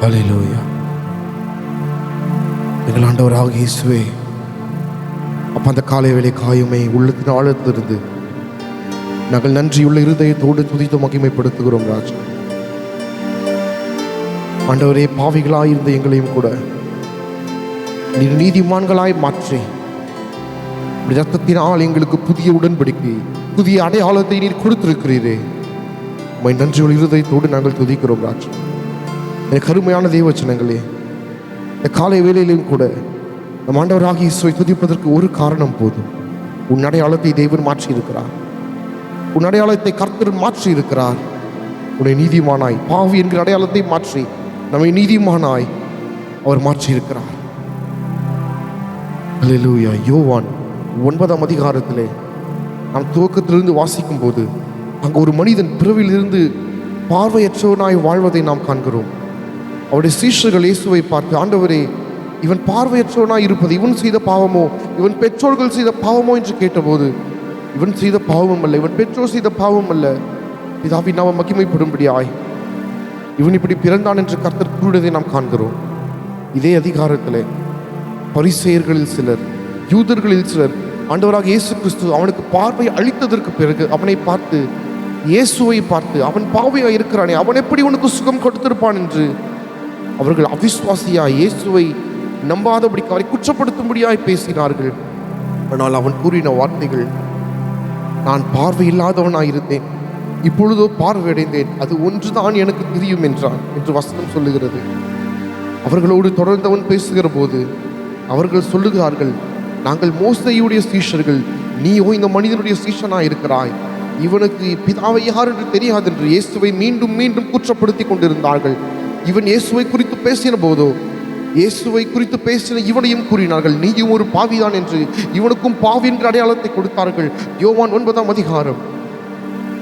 ஹalleluya எங்கள் ஆண்டவராக இயேசுவே அப்போ அந்த காலை வேலை காயுமே உள்ளத்தின் ஆழத்திலிருந்து நாங்கள் நன்றியுள்ள இருதயத்தோடு துதித்து மகிமைப்படுத்துகிறோம் ராஜா. ஆண்டவரே பாவிகளாய் இருந்த எங்களையும் கூட நீர் நீதிமான்களாய் மாற்றி ரத்தத்தினால் எங்களுக்கு புதிய உடன்படிக்கை புதிய அடையாளத்தை நீர் கொடுத்திருக்கிறீரே. உண்மை நன்றியுள்ள இருதயத்தோடு நாங்கள் துதிக்கிறோம் ராஜா. எனக்கு அருமையான தெய்வச்சனங்களே இந்த காலை வேளையிலும் கூட நம் ஆண்டவராகி இயேசுவை துதிப்பதற்கு ஒரு காரணம் போதும். உன் அடையாளத்தை தேவன் மாற்றி இருக்கிறார் உன் அடையாளத்தை கர்த்தர் மாற்றி இருக்கிறார் உன்னை நீதிமானாய் பாவி என்கிற அடையாளத்தை மாற்றி நம்மை நீதிமானாய் அவர் மாற்றி இருக்கிறார் அல்லேலூயா யோவான் ஒன்பதாம் அதிகாரத்திலே நாம் துவக்கத்திலிருந்து வாசிக்கும் போது அங்கு ஒரு மனிதன் பிறவிலிருந்து பார்வையற்றவனாய் வாழ்வதை நாம் காண்கிறோம். அவருடைய சீஷர்கள் இயேசுவை பார்த்து ஆண்டவரே இவன் பார்வையற்றவனாய் இருப்பது இவன் செய்த பாவமோ? இவன் பெற்றோர்கள் செய்த பாவமோ? என்று கேட்டபோது இவன் செய்த பாவம் அல்ல இவன் பெற்றோர் செய்த பாவம் அல்ல. பிதாவி நாம் மகிமைப்படும்படியாய். இவன் இப்படி பிறந்தான் என்று கர்த்தர் கூறுவதை நாம் காண்கிறோம். இதே அதிகாரத்தில் பரிசெயர்களில் சிலர் யூதர்களில் சிலர் ஆண்டவராக இயேசு கிறிஸ்து அவனுக்கு பார்வை அளித்ததற்கு பிறகு அவனை பார்த்து இயேசுவை பார்த்து அவன் பாவையாக இருக்கிறானே அவன் எப்படி உனக்கு சுகம் கொடுத்திருப்பான்? என்று அவர்கள் அவிஸ்வாசியா இயேசுவை நம்பாதபடி அவரை குற்றப்படுத்தும்படியாய் பேசினார்கள். ஆனால் அவன் கூறின வார்த்தைகள் நான் பார்வை இருந்தேன். இப்பொழுதோ பார்வையடைந்தேன். அது ஒன்றுதான் எனக்கு தெரியும் என்றான் என்று வசனம் சொல்லுகிறது. அவர்களோடு தொடர்ந்தவன் பேசுகிற போது அவர்கள் சொல்லுகிறார்கள் நாங்கள் மோசையுடைய சீஷர்கள் நீயோ இந்த மனிதனுடைய சீஷனா இருக்கிறாய். இவனுக்கு பிதாவை யார் என்று தெரியாது என்று இயேசுவை மீண்டும் மீண்டும் குற்றப்படுத்தி கொண்டிருந்தார்கள். இவன் இயேசுவை குறித்து பேசின போதோ இயேசுவை குறித்து பேசின இவனையும் கூறினார்கள் நீயும் ஒரு பாவிதான் என்று இவனுக்கும் பாவி என்ற அடையாளத்தை கொடுத்தார்கள். யோவான் ஒன்பதாம் அதிகாரம்.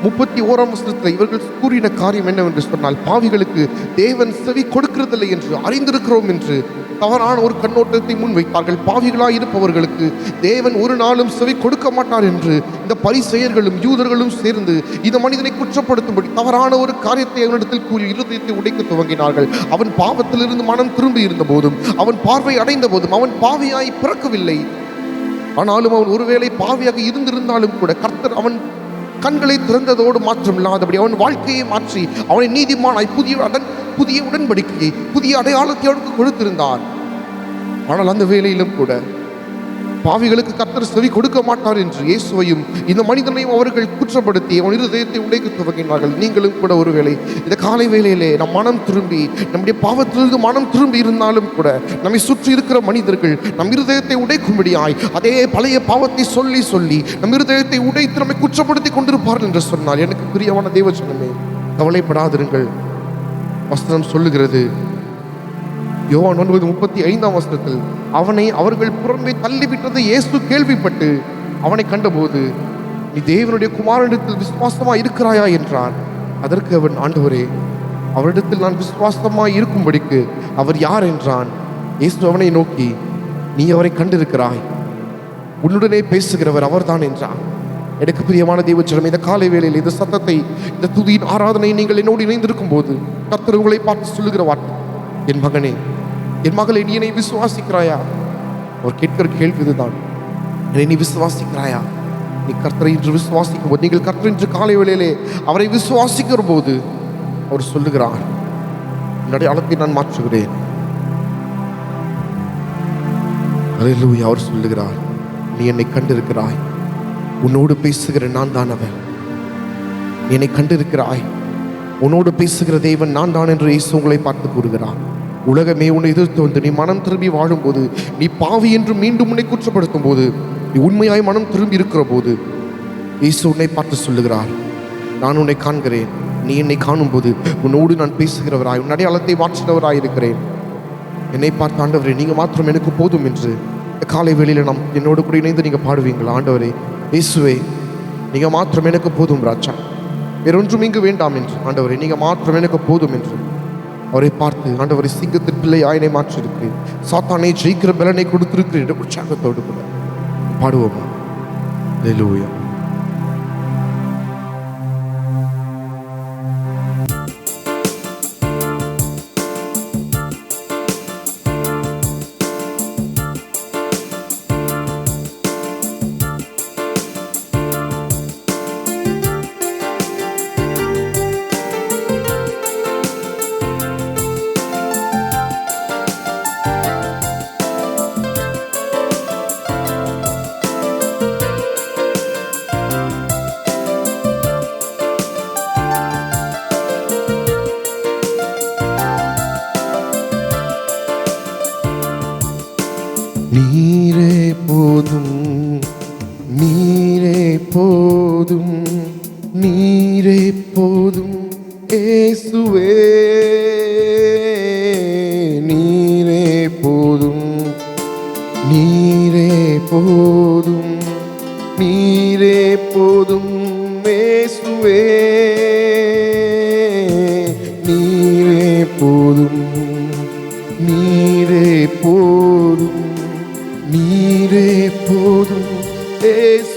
முப்பத்தி ஓராம் வசனத்தில் இவர்கள் கூறின காரியம் என்னவென்று சொன்னால் பாவிகளுக்கு தேவன் செவி கொடுக்கிறதில்லை என்று அறிந்திருக்கிறோம் என்று தவறான ஒரு கண்ணோட்டத்தை முன்வைத்தார்கள் பாவிகளாக இருப்பவர்களுக்கு தேவன் ஒரு நாளும் செவி கொடுக்க மாட்டார் என்று இந்த பரிசெயர்களும் யூதர்களும் சேர்ந்து இந்த மனிதனை குற்றப்படுத்தும்படி தவறான ஒரு காரியத்தை அவனிடத்தில் கூறி இருதயத்தை உடைக்க துவங்கினார்கள். அவன் பாவத்திலிருந்து மனம் திரும்பி இருந்த போதும் அவன் பார்வை அடைந்த போதும் அவன் பாவியாய் பிறக்கவில்லை. ஆனாலும் அவன் ஒருவேளை பாவியாக இருந்திருந்தாலும் கூட கர்த்தர் அவன் கண்களை திறந்ததோடு மாற்றம் இல்லாதபடி அவன் வாழ்க்கையை மாற்றி அவனை நீதிமானாய் புதிய அதன் புதிய உடன்படிக்கையை புதிய அடையாளத்தை அவனுக்கு கொடுத்திருந்தார் ஆனால் அந்த வேலையிலும் கூட பாவிகளுக்கு கர்த்தர் செவி கொடுக்க மாட்டார் என்று இயேசுவையும் இந்த மனிதனையும் அவர்கள் குற்றப்படுத்தி அவன் இருதயத்தை உடைக்க துவங்கினார்கள் நீங்களும் கூட ஒருவேளை இந்த காலை வேளையிலே நம் மனம் திரும்பி நம்முடைய பாவத்திலிருந்து மனம் திரும்பி இருந்தாலும் கூட நம்மை சுற்றி இருக்கிற மனிதர்கள் நம் இருதயத்தை உடைக்கும்படியாய் அதே பழைய பாவத்தை சொல்லி சொல்லி நம் இருதயத்தை உடைத்து நம்மை குற்றப்படுத்தி கொண்டிருப்பார்கள் என்று சொன்னால் எனக்கு பிரியமான தேவச்சனமே கவலைப்படாதிருங்கள். வஸ்திரம் சொல்லுகிறது யோவான் ஒன்பது முப்பத்தி ஐந்தாம் வசனத்தில் அவனை அவர்கள் புறம்பே தள்ளிவிட்டதை இயேசு கேள்விப்பட்டு அவனை கண்டபோது நீ தேவனுடைய குமாரனிடத்தில் விசுவாசமாக இருக்கிறாயா? என்றான். அதற்கு அவன் ஆண்டவரே அவரிடத்தில் நான் விசுவாசமாக இருக்கும்படிக்கு அவர் யார்? என்றான். இயேசு அவனை நோக்கி நீ அவரை கண்டிருக்கிறாய். உன்னுடனே பேசுகிறவர் அவர்தான் என்றான். எனக்கு பிரியமான தேவச்சனம் இந்த காலை வேளையில் இந்த சத்தத்தை இந்த துதியின் ஆராதனை நீங்கள் என்னோடு இணைந்திருக்கும் போது கர்த்தர் உங்களை பார்த்து சொல்லுகிற வார்த்தை. என் மகனே என் மகளை நீ என்னை விசுவாசிக்கிறாயா? அவர் கேட்கிற கேள்வி இதுதான். என்னை நீ விசுவாசிக்கிறாயா? நீ கர்த்தரை இன்று விசுவாசிக்கும் போது நீங்கள் கர்த்தர் இன்று காலை வேளையிலே அவரை விசுவாசிக்கிற போது அவர் சொல்லுகிறார் என்னுடைய அளப்பை நான் மாற்றுகிறேன். அல்லேலூயா அவர் சொல்லுகிறார் நீ என்னை கண்டிருக்கிறாய். உன்னோடு பேசுகிற நான் தான் அவன். நீ என்னை கண்டிருக்கிறாய். உன்னோடு பேசுகிற தேவன் நான் தான் என்று இயேசு உங்களை பார்த்து கூறுகிறான் உலகமே உன்னை எதிர்த்து வந்து நீ மனம் திரும்பி வாழும்போது நீ பாவி என்று மீண்டும் உன்னை குற்றப்படுத்தும் போது நீ உண்மையாய் மனம் திரும்பி இருக்கிற போது இயேசு உன்னை பார்த்து சொல்லுகிறார் நான் உன்னை காண்கிறேன். நீ என்னை காணும்போது உன்னோடு நான் பேசுகிறவராய் உன் அடையாளத்தை மாற்றினவராய் இருக்கிறேன். என்னை பார்த்து ஆண்டவரே நீங்கள் மாத்திரம் எனக்கு போதும் என்று. காலை வேளையில் நாம் என்னோடு கூட இணைந்து நீங்கள் பாடுவீங்களா ஆண்டவரே? இயேசுவே நீங்கள் மாத்திரம் எனக்கு போதும் ராஜா. வேறொன்றும் இங்கு வேண்டாம் என்று. ஆண்டவரே நீங்கள் மாத்திரம் எனக்கு போதும் என்று. அவரை பார்த்து ஆண்டவரை சிங்கத்தின் பிள்ளை ஆயனை மாற்றிருக்கிறேன். சாத்தானை ஜெயிக்கிற பலனை கொடுத்திருக்கிறேன் உற்சாகத்தோடு கூட பாடுவோமா? லூயா போதும். நீரே போதும். நீரே போதும் மேசுவே நீரே போதும். நீரே போதும். நீரே போதும். ஏசு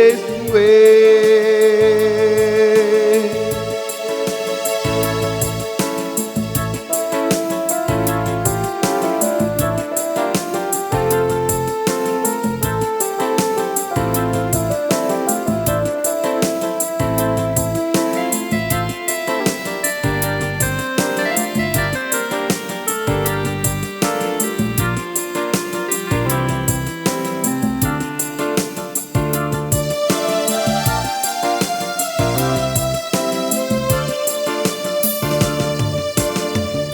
இயேசுவே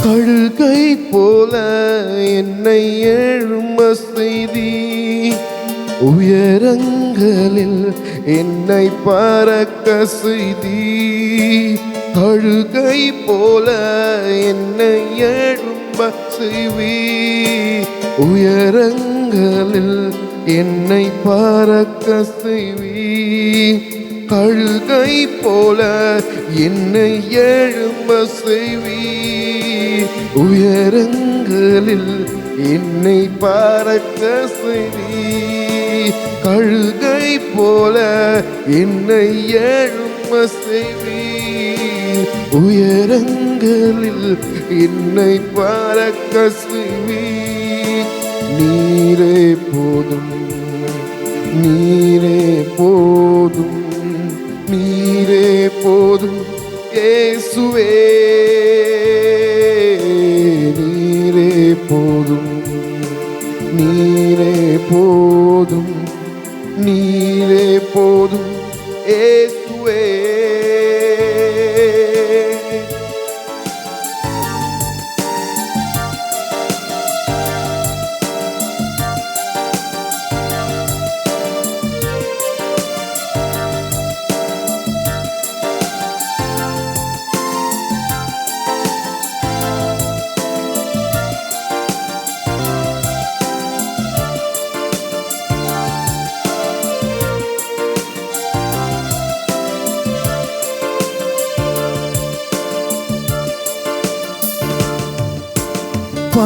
கழுகை போல என்னை எழும்ப செய்தி உயரங்களில் என்னை பறக்க செய்தி. கழுகை போல என்னை எழும்ப செய்வி உயரங்களில் என்னை பறக்க செய்வி. கழுகை போல என்னை எழும்ப செய்வி உயரங்களில் என்னை பறக்க செய்வி கழுகை போல என்னை எழும்ப செய்வி உயரங்களில் என்னை பறக்க செய்வி நீரே போதும் நீரே போதும். நீரே போதும் இயேசுவே. நீரே போதும் நீரே போதும்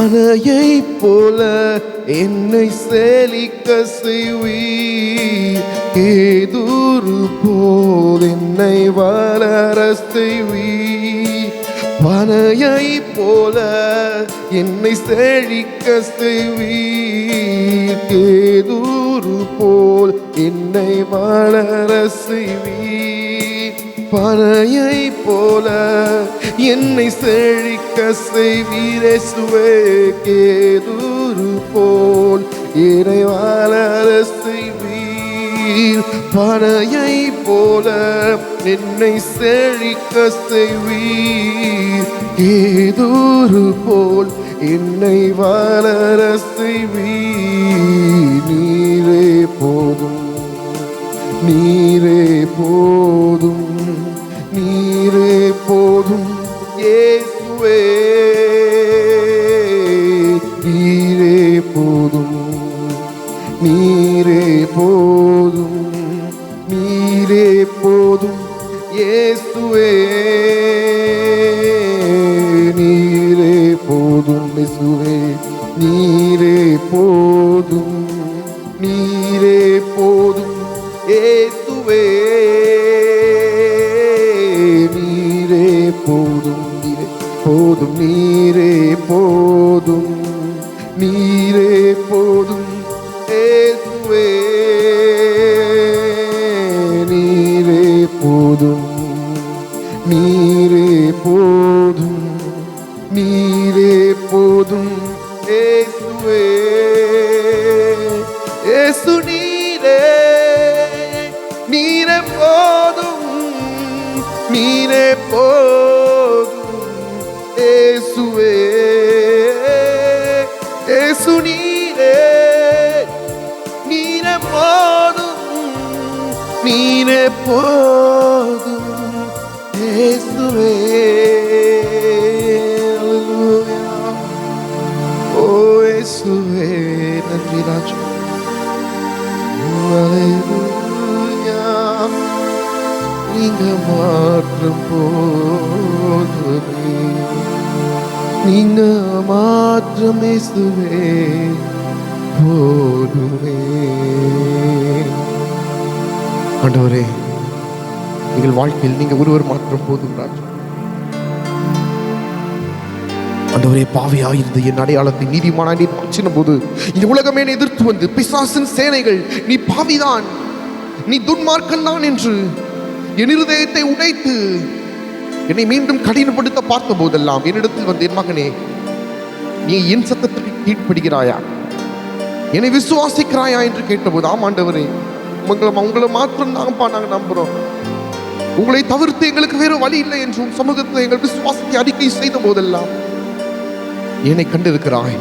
பனையை போல என்னை சேலிக்க செய்வி ஏதூரு போல் என்னை வளர செய்வி பனையை போல என்னை செழிக்க செய்வி ஏதூரு போல் என்னை வளர செய்வி பறையை போல என்னை செழிக்க செய்வீரே சுவே கேதூரு போல் என்னை வளர செய்வீர் பனையை போல என்னை செழிக்க செய்வீர். கேதூரு போல் என்னை வாழ செய்வீர் போதும் இயேசுவே mine போதும் ஏசுவே ஏசு நீரே நீன போதும் நீன போ நீங்க மாற்றம் போதுமே. நீங்க மாற்றம் இயேசுவே போதுமே. ஆண்டவரே எங்கள் வாழ்க்கையில் நீங்க ஒருவர் மாற்றம் போதும் ராஜா ஆண்டவரே பாவியாயிருந்த என் அடையாளத்தை நீதிமானா நீ மாற்றின போது இந்த உலகமே எதிர்த்து வந்து பிசாசின் சேனைகள் நீ பாவிதான் நீ துன்மார்க்கன் தான் என்று என் இருதயத்தை உடைத்து என்னை மீண்டும் கடினப்படுத்த பார்த்த போதெல்லாம் என்னிடத்தில் வந்து என் மகனே நீ என் சத்தத்திற்கு கீழ்ப்படுகிறாயா? என்னை விசுவாசிக்கிறாயா என்று கேட்டபோது ஆம் ஆண்டவரே உங்களை உங்களை மாத்திரம் தான்ப்பா நாங்கள் நம்புகிறோம் உங்களை தவிர்த்து எங்களுக்கு வேறு வழி இல்லை என்றும் சமூகத்தை எங்கள் விசுவாசத்தை அறிக்கை செய்த போதெல்லாம் என்னை கண்டிருக்கிறாய்.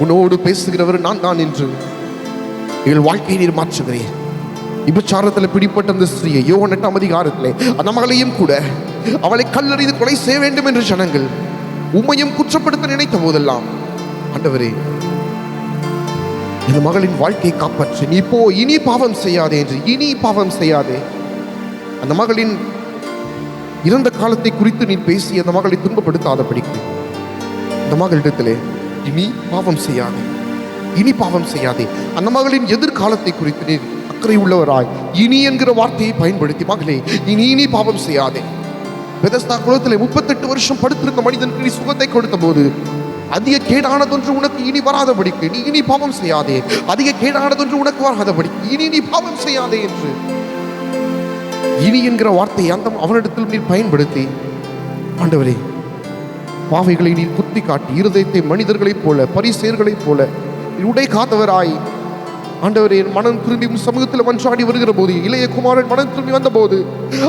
உன்னோடு பேசுகிறவர் நான் தான் என்று எங்கள் வாழ்க்கையை நீர் மாற்றுகிறேன் விபச்சாரத்தில் பிடிப்பட்ட அந்த ஸ்திரீயை யோகன் எட்டாம் அதிகாரத்திலே அந்த மகளையும் கூட அவளை கல்லறிந்து கொலை செய்ய வேண்டும் என்று ஜனங்கள் உம்மையும் குற்றப்படுத்த நினைத்த போதெல்லாம் ஆண்டவரே இந்த மகளின் வாழ்க்கையை காப்பாற்று. நீ போ இனி பாவம் செய்யாதே என்று இனி பாவம் செய்யாதே. அந்த மகளின் இறந்த காலத்தை குறித்து நீ பேசி அந்த மகளை துன்பப்படுத்தாதபடிக்கு அந்த மகளிடத்திலே இனி பாவம் செய்யாதே. இனி பாவம் செய்யாதே. அந்த மகளின் எதிர்காலத்தை குறித்து நீ அக்கறை உள்ளவராய் இனி என்கிற வார்த்தையை பயன்படுத்தி மகளே இனி இனி பாவம் செய்யாதே. பெதஸ்தா குளத்தில் முப்பத்தெட்டு வருஷம் படுத்திருந்த மனிதனுக்கு நீ சுகத்தை கொடுத்த போது அதிக கேடானதொன்று உனக்கு இனி வராதபடிக்கு நீ இனி பாவம் செய்யாதே. அதிக கேடானதொன்று உனக்கு வராதபடி இனி நீ பாவம் செய்யாதே என்று. இனி என்கிற வார்த்தையை அந்த அவனிடத்தில் நீர் பயன்படுத்தி ஆண்டவரே பாவைகளை நீர் குத்தி காட்டி இருதயத்தை மனிதர்களைப் போல பரிசேர்களைப் போல உடை காத்தவராய் ஆண்டவரே என் மனம் திரும்பி சமூகத்தில் மன்றாடி வருகிற போது இளைய குமாரன் மனம் திரும்பி வந்தபோது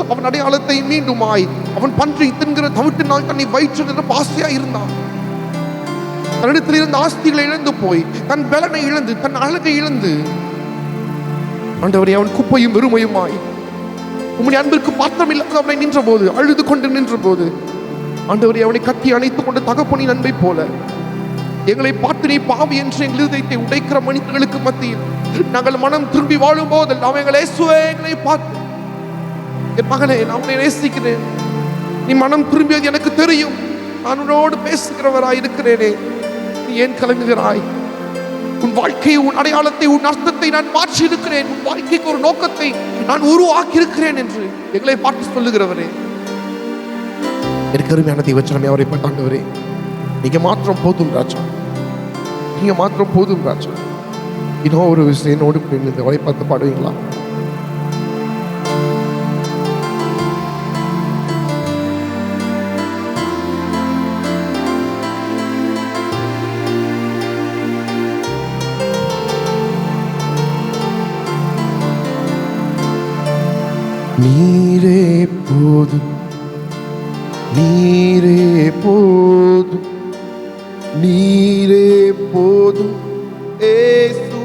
அவன் அடையாளத்தை மீண்டுமாய் அவன் பன்றி தின்கிற தவிட்டினால் தன்னை வயிற்றுகிற பாசையா இருந்தான். தன்னிடத்தில் இருந்த ஆஸ்திகளை இழந்து போய் தன் பலனை இழந்து தன் அழகை இழந்து ஆண்டவரே அவன் குப்பையும் வெறுமையுமாய் உம்முடைய அன்பிற்கு பாத்திரம் இல்லாத அவனை நின்ற போது அழுது கொண்டு நின்ற போது ஆண்டவரை அவனை கட்டி அணைத்துக் கொண்டு தகப்பனின் அன்பை போல எங்களை பார்த்து நீ பாவி என்று எங்கள் இதயத்தை உடைக்கிற மனிதர்களுக்கு மத்தியில் நாங்கள் மனம் திரும்பி வாழும் போதெல்லாம் எங்களை சுவைகளை எங்களை பார்த்து என் மகனே நான் உன்னை நேசிக்கிறேன். நீ மனம் திரும்பியது எனக்கு தெரியும். நான் உன்னோடு பேசுகிறவராய் இருக்கிறேனே. நீ ஏன் கலங்குகிறாய்? உன் வாழ்க்கையை உன் அடையாளத்தை உன் அர்த்தத்தை நான் மாற்றி இருக்கிறேன் உன் வாழ்க்கைக்கு ஒரு நோக்கத்தை நான் உருவாக்கி இருக்கிறேன் என்று எங்களை பார்த்து சொல்லுகிறவரே. எனக்கு அருமையான தெய்வச்சனமே அவரை பட்டாண்டவரே நீங்க மாத்திரம் போதும் ராஜா. நீங்க மாத்திரம் போதும் ராஜா. இன்னும் ஒரு விஷயம் என்னோடு கூட இந்த அவரை பார்த்து பாடுவீங்களா? நீரே போதும். நீரே போதும். நீரே போதும். ஏ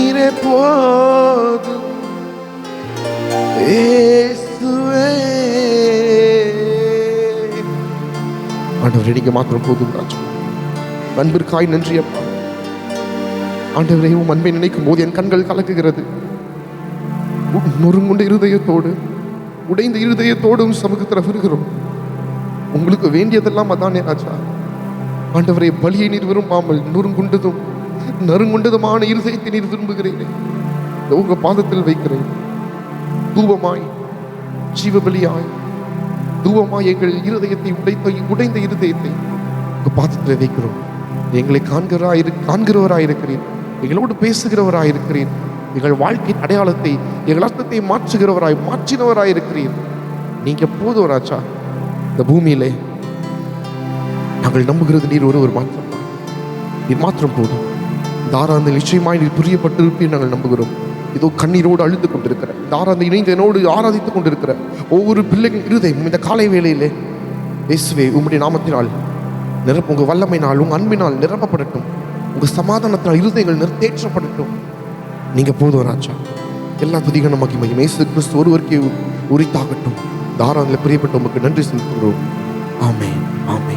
நீரே போதும். ஆண்டவரை நீங்க மாத்திரம் போதும் ராஜா அன்பிற்காய் நன்றி அப்பா. ஆண்டவரே உன் அன்பை நினைக்கும் போது என் கண்கள் கலக்குகிறது. நொறுங்குண்ட இருதயத்தோடு உடைந்த இருதயத்தோடும் சமூகத்தில் வருகிறோம் உங்களுக்கு வேண்டியதெல்லாம் அதானே ராஜா. ஆண்டவரே பலியை நீர் விரும்பாமல் நொறுங்குண்டதும் நறுங்குண்டதமான இருதயத்தை நீர் விரும்புகிறீரே உங்க பாதத்தில் வைக்கிறேன். தூபமாய் ஜீவபலியாய் தூபமாய் எங்கள் இருதயத்தை உடைத்த உடைந்த இருதயத்தை உங்க பாதத்தில் வைக்கிறோம். எங்களை காண்கிறாய் காண்கிறவராயிருக்கிறீர் எங்களோடு பேசுகிறவராயிருக்கிறீர் எங்கள் வாழ்க்கையின் அடையாளத்தை எங்கள் அர்த்தத்தை மாற்றுகிறவராய் மாற்றினவராய் இருக்கிறீர். நீங்க போதும் ராஜா. இந்த பூமியிலே நாங்கள் நம்புகிறது நீர் ஒரு ஒரு மாற்றம் நீர் மாத்திரம் போதும். தாராந்த நிச்சயமாய் நீர் புரியப்பட்டிருப்பீர் நாங்கள் நம்புகிறோம். இதோ கண்ணீரோடு அழுந்து கொண்டிருக்கிற தாராந்த ஆறாந்து இணைந்து என்னோடு ஆராதித்துக் கொண்டிருக்கிற ஒவ்வொரு பிள்ளைகள் இருதயம் இந்த காலை வேளையிலே இயேசுவே உம்முடைய நாமத்தினால் நிரப்ப உங்கள் வல்லமையினால் உங்கள் அன்பினால் நிரப்பப்படட்டும். உங்கள் சமாதானத்தினால் இருதயங்கள் நிறுத்தேற்றப்படட்டும் நீங்கள் போதும் ராஜா. எல்லா துதிகன மகிமை. இயேசு கிறிஸ்து ஒருவருக்கே உரித்தாகட்டும். தாராந்தில் பிரியப்பட்ட உமக்கு நன்றி செலுத்துகிறோம். ஆமே ஆமே